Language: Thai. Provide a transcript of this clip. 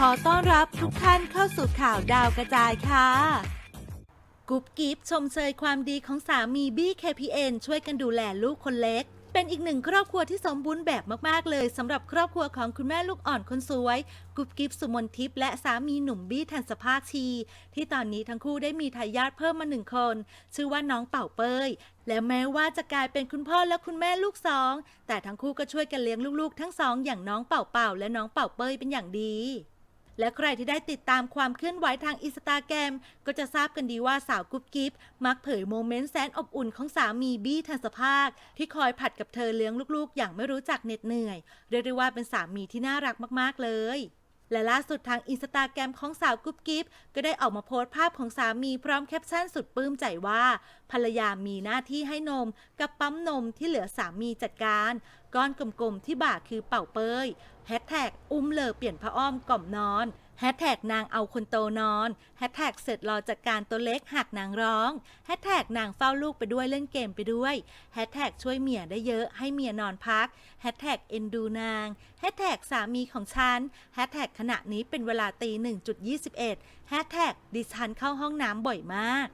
ขอต้อนรับทุกท่านเข้าสู่ข่าวดาวกระจายค่ะ กุ๊บกิ๊บชมเชยความดีของสามีบี้ KPN ช่วยกันดูแลลูกคนเล็ก เป็นอีกหนึ่งครอบครัวที่สมบูรณ์แบบมาก ๆ เลยสำหรับครอบครัวของคุณแม่ลูกอ่อนคนสวย กุ๊บกิ๊บสุมนทิพย์และสามีหนุ่มบี้ทันสภาคชี ที่ตอนนี้ทั้งคู่ได้มีทายาทเพิ่มมาหนึ่งคน ชื่อว่าน้องเป่าเปยและแม้ว่าจะกลายเป็นคุณพ่อและคุณแม่ลูกสอง แต่ทั้งคู่ก็ช่วยกันเลี้ยงลูกๆ ทั้งสองอย่างน้องเป่าเป่าและน้องเป่าเปยเป็นอย่างดี และใครที่ได้ติดตามความเคลื่อนไหวทางอินสตาแกรมก็จะทราบกันดีว่าสาวกุ๊บกิ๊บมักเผยโมเมนต์แสนอบอุ่นของสามีบี้ทันสภาค ที่คอยผัดกับเธอเลี้ยงลูกๆ อย่างไม่รู้จักเหน็ดเหนื่อย เรียกได้ว่าเป็นสามีที่น่ารักมากๆเลย และล่าสุดทางอินสตาแกรมของสาวกุ๊บกิ๊บก็ได้ออกมาโพสต์ภาพของสามีพร้อมแคปชั่นสุดปลื้มใจว่า ภรรยามีหน้าที่ให้นม กับปั๊มนมที่เหลือสามีจัดการ ก้อนกลมๆที่บ่าคือเป่าเปยแฮชแท็กอุ้มเลอเปลี่ยนผ้าอ้อมกล่อมนอน แฮชแท็กนางเอาคนโตนอนแฮชแท็กเสร็จรอจัดการตัวเล็กหักนางร้องแฮชแท็กนางเฝ้าลูกไปด้วยเล่นเกมไปด้วยแฮชแท็กช่วยเมียได้เยอะให้เมียนอนพักแฮชแท็กเอ็นดูนางแฮชแท็กสามีของฉันแฮชแท็กขณะนี้เป็นเวลาตี1.21แฮชแท็กดิฉันเข้าห้องน้ำบ่อยมาก